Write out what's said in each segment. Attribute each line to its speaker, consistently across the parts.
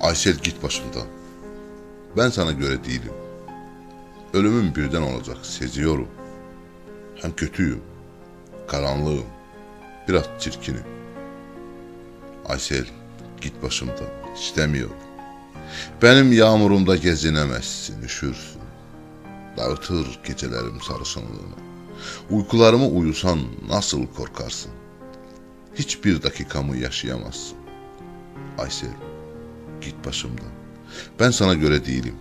Speaker 1: Aysel git başımdan. Ben sana göre değilim. Ölümüm birden olacak seziyorum. Hem kötüyüm, karanlığım, biraz çirkinim. Aysel git başımdan, istemiyorum. Benim yağmurumda gezinemezsin, üşürsün. Dağıtır gecelerim sarışınlığını. Uykularımı uyusan nasıl korkarsın? Hiçbir dakikamı yaşayamazsın. Aysel, git başımdan. Ben sana göre değilim.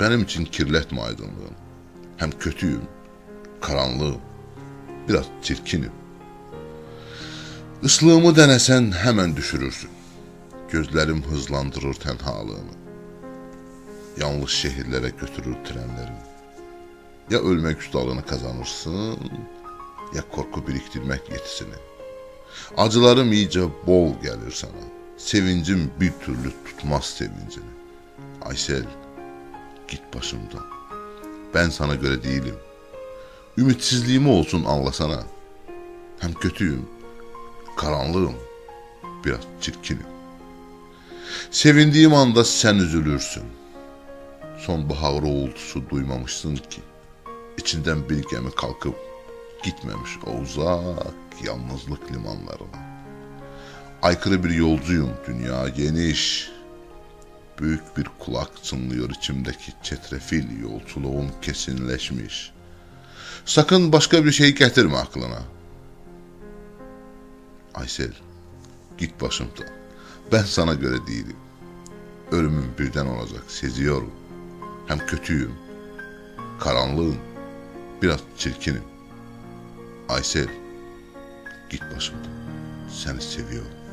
Speaker 1: Benim için kirletme aydınlığını. Hem kötüyüm, karanlığım, biraz çirkinim. Islığımı denesen hemen düşürürsün. Gözlerim hızlandırır tenhalığını. Yanlış şehirlere götürür trenlerimi. Ya ölmek ustalığını kazanırsın, ya korku biriktirmek yetisini. Acılarım iyice bol gelir sana. Sevincim bir türlü tutmaz sevincini. Aysel, git başımdan. Ben sana göre değilim. Ümitsizliğimi olsun anlasana. Hem kötüyüm, karanlığım, biraz çirkinim. Sevindiğim anda sen üzülürsün. Sonbahar uğultusu duymamışsın ki. İçinden bir gemi kalkıp gitmemiş o uzak yalnızlık limanlarına. Aykırı bir yolcuyum dünya geniş. Büyük bir kulak çınlıyor içimdeki çetrefil yolculuğum kesinleşmiş. Sakın başka bir şey getirme aklına. Aysel, git başımdan. Ben sana göre değilim. Ölümüm birden olacak, seziyorum. Hem kötüyüm, karanlığım, biraz çirkinim. Aysel, git başımdan. Seni seviyorum.